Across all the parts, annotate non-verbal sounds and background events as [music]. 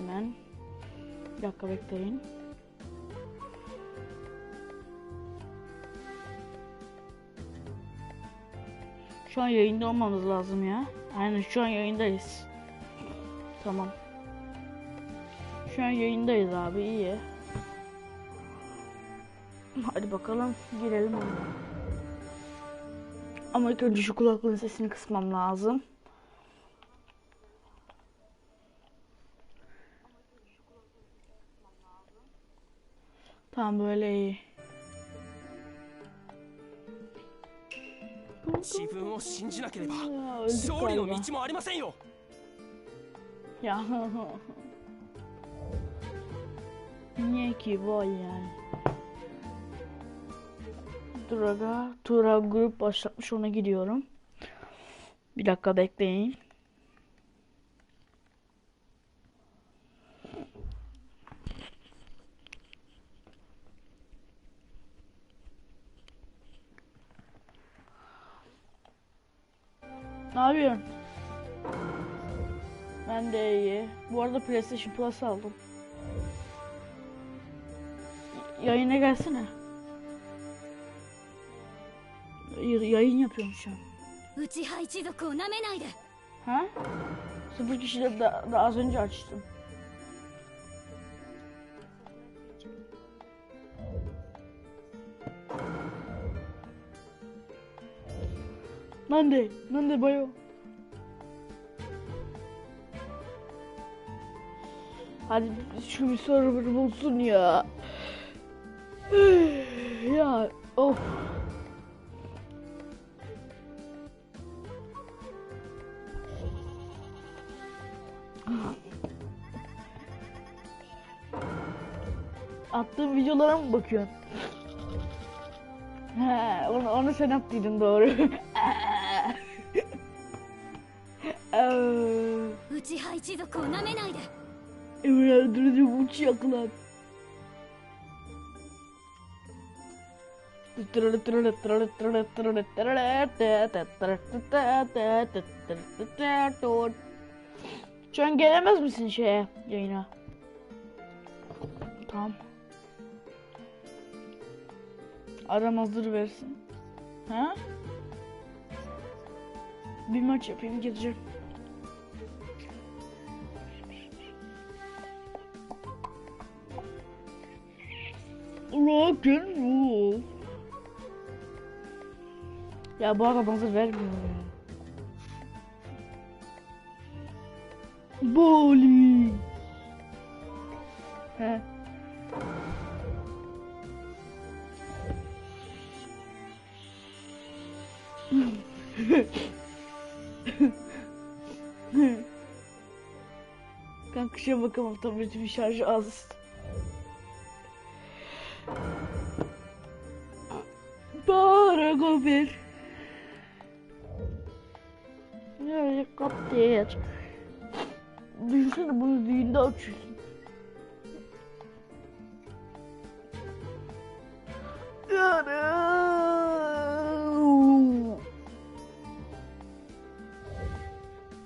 Hemen. Bir dakika bekleyin. Şu an yayında olmamız lazım ya. Aynen şu an yayındayız. Tamam. Şu an yayındayız abi iyi. Hadi bakalım girelim oyuna. Ama ilk önce şu kulaklığın sesini kısmam lazım. Tamam böyle iyi. Öldük Ya. Niye ki bu yani? Duraga, Tura grup başlatmış ona gidiyorum. Bir dakika bekleyin. Ne yapıyorsun? Ben de iyi. Bu arada PlayStation Plus aldım. Yayına gelsene. yayın yapıyorum şu an. Ha? Sıfır kişiyle daha, daha az önce açtım. ないで Ha? Sıfır kişileri da, da az önce açtım. Nande, Nande bayo. Hadi şu bir server bulsun ya. [sighs] ya of. Attığım videolara mı bakıyorsun? He, onu, onu sen attıydın doğru. [laughs] 一族をなめないで Emre öldürdü uç yakılan. Şu an gelemez misin şeye yayına? Tamam. Adam hazır versin. Ha? Bir maç yapayım gideceğim. And roll. Ya bu adam hazır vermiyor ya. Bowling. He. [laughs] Kanka şuna bakamam tabletim şarjı az. Para gover. Nereye kaptır? Düşünsene bunu düğünde açıyorsun. Yani.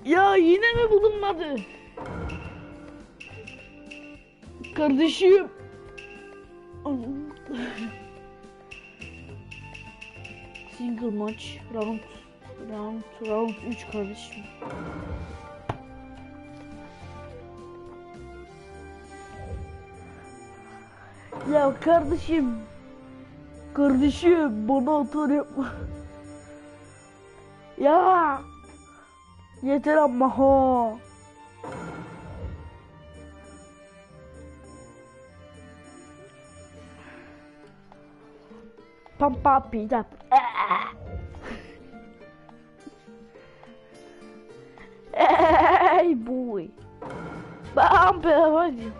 Ya yine mi bulunmadı? Kardeşim. Single maç round round round 3 kardeşim. Ya kardeşim. Kardeşim bana atar yapma. Ya. Yeter ama ha. Pampa pizza. Pampa hadi.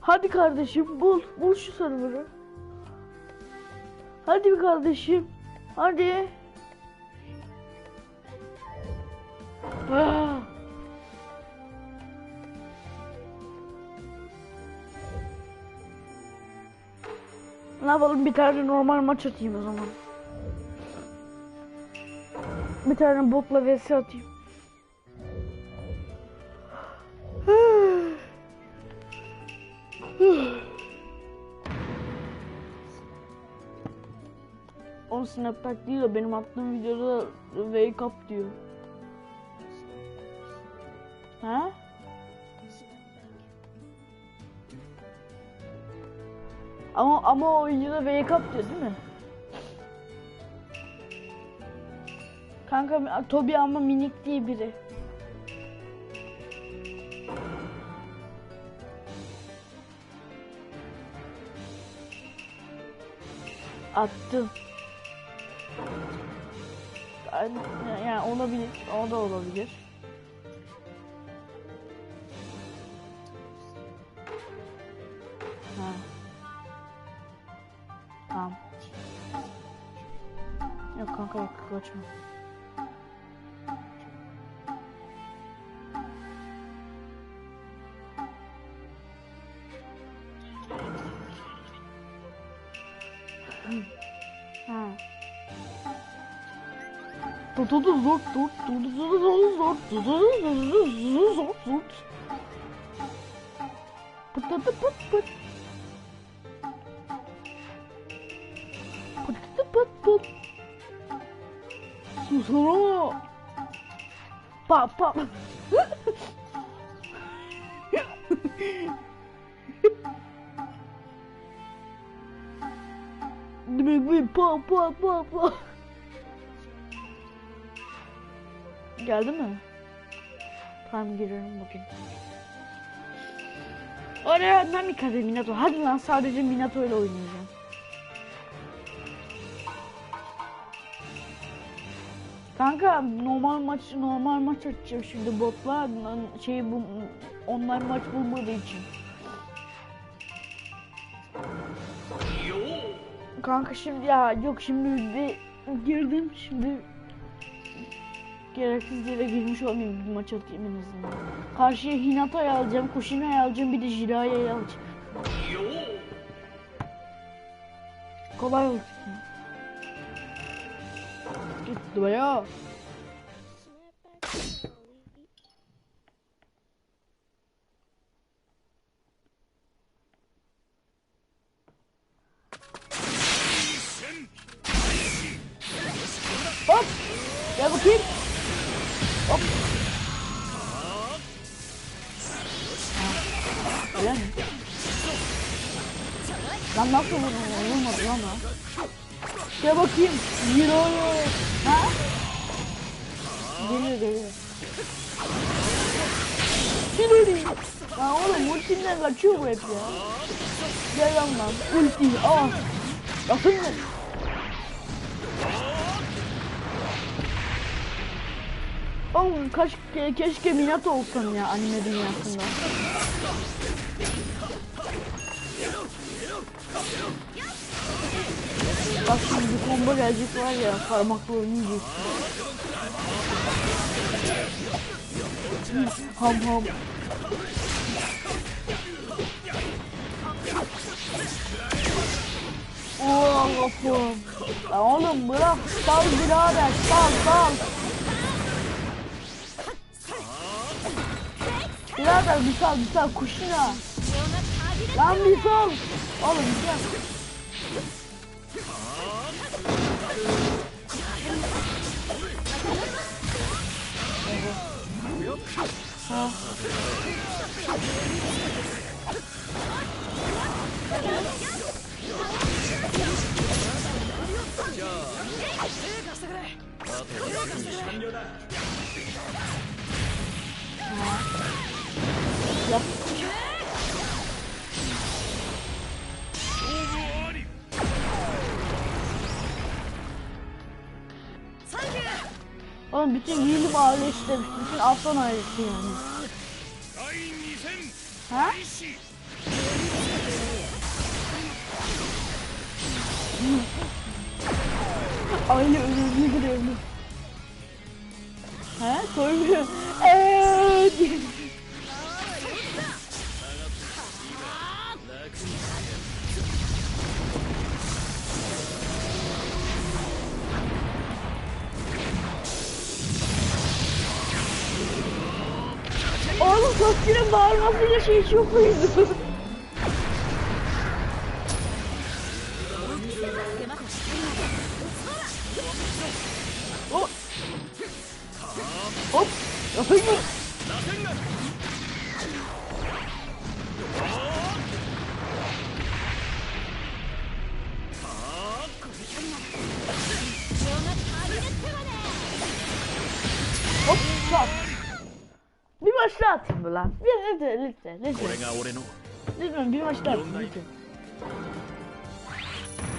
Hadi kardeşim bul. Bul şu server'ı. Hadi bir kardeşim. Hadi. Yapalım bir tane normal maç atayım o zaman. Bir tane botla vs atayım. [sighs] On Snapchat değil o benim attığım videoda wake up diyor. Ha? Ama ama o videoda wake up diyor değil mi? Kanka Tobi ama minik diye biri. Attım. Yani olabilir. O da olabilir. Qual que é o último? Ah. Tô tudo os outros, tudo, tudo, tudo, os outros, tudo, tudo, os outros. Put, put, put. Susana Pa pa Demek bu pa pa pa pa Geldi mi? Tamam girelim bakayım. Oraya Namikaze Minato. Hadi lan sadece Minato ile oynayacağım. Kanka normal maç normal maç açacağım şimdi botla şey bu online maç bulmadığı için. Kanka şimdi ya yok şimdi bir girdim şimdi gereksiz yere girmiş olmayayım bir maç atayım en azından. Karşıya Hinata'yı alacağım, Kushina'yı alacağım bir de Jiraiya'yı alacağım. Kolay olsun. Gitti bayağı. Hop! Gel bakayım. Hop. Ha. Öyle mi? Lan nasıl vurdun? Vurmadı lan lan. Gel bakayım. Yürü. Ha? Geliyor geliyor. Sinirliyim. Lan oğlum ultimden kaçıyor bu hep ya. Gel lan lan. Ulti. Aa. Bakın mı? Oğlum kaç, ke- keşke Minato olsam ya anime dünyasında. Bak şimdi bir combo gelecek var ya parmakla oynayacak. ham ham. Oo kapım. Lan oğlum bırak sal birader sal sal. Birader bir sal bir sal kuşuna. Lan bir sal. Oğlum bir sal. Ha. Yap. Oğlum bütün yeni bağlı işte. Bütün aslan ailesi yani. Ha? [laughs] Aynı ölümlü bir ölüm. He? Sormuyor. Eee Sasuke'nin bağırmasıyla şey çok muydu? Hop. Hop. Yapayım. lütfen bir maç daha.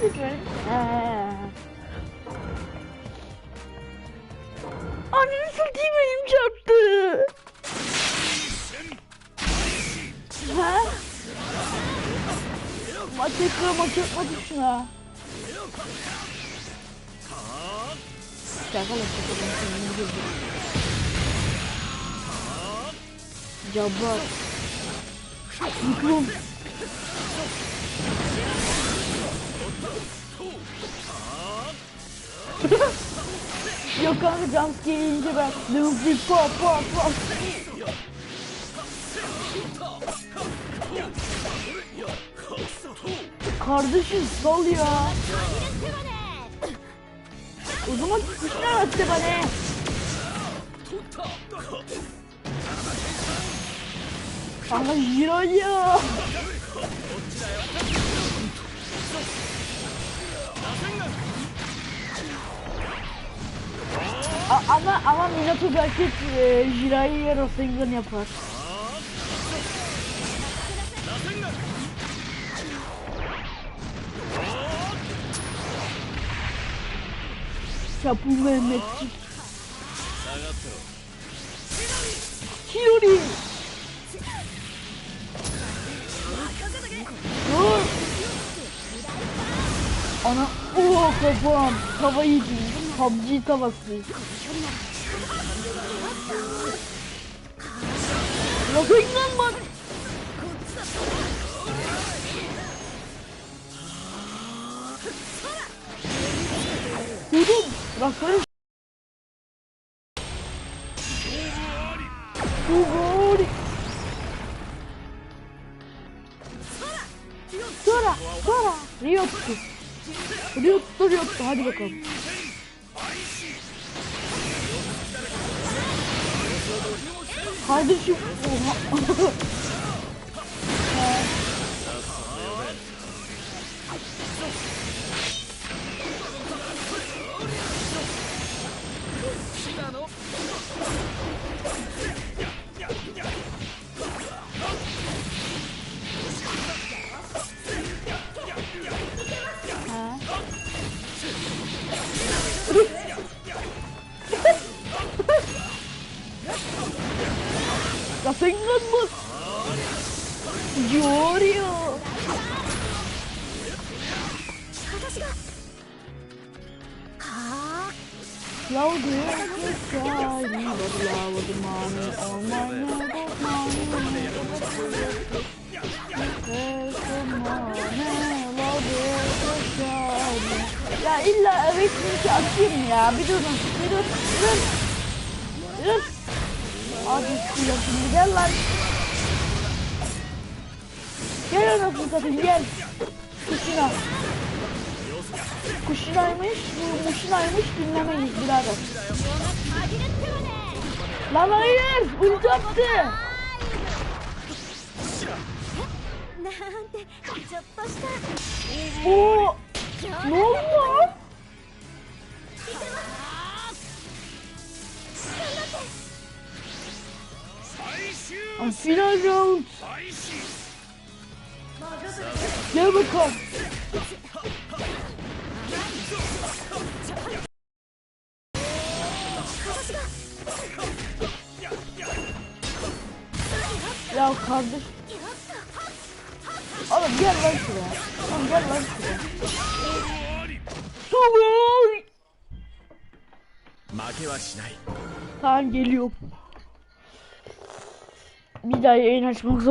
Lütfen. Ee. Lütfen. Maç ekranı maç yapmadı şuna. Şaka Mikrom. [laughs] Yok kanka jumpscare yiyince ben. Luffy pa pa pa Kardeşim sal ya. O zaman kuşlar attı bana Kanka Jiroy ya A- ama ama Minato belki e, Jiraiya Rasengan yapar. 螺旋が Çapul Mehmetçik. 下がってろ Hiyori. Babam tava yedi. PUBG tavası. Bakayım lan bak. Kudum. Rastlarım. Kugori. Sora. Sora. Ryotsu. Ryotsu Ryotsu hadi bakalım. Kardeşim oha [laughs] Shiny, but louder money, all my neighbors money. There's some money, louder, shiny. Ya illa evet linki atayım ya. Bir durun, bir dur, dur. Dur. Şuraya şimdi gel lan. Gel anasını satayım gel. Kuşuna. Kuşilaymış, bu Muşilaymış dinlemeyiz birader. Lan hayır, ulti attı. Oo, ne oldu? Final round. Gel bakalım. Abi dur. Oğlum gel lan şuraya. Oğlum gel lan şuraya. Sugoi! Tamam geliyorum. Bir daha yayın açmak zor.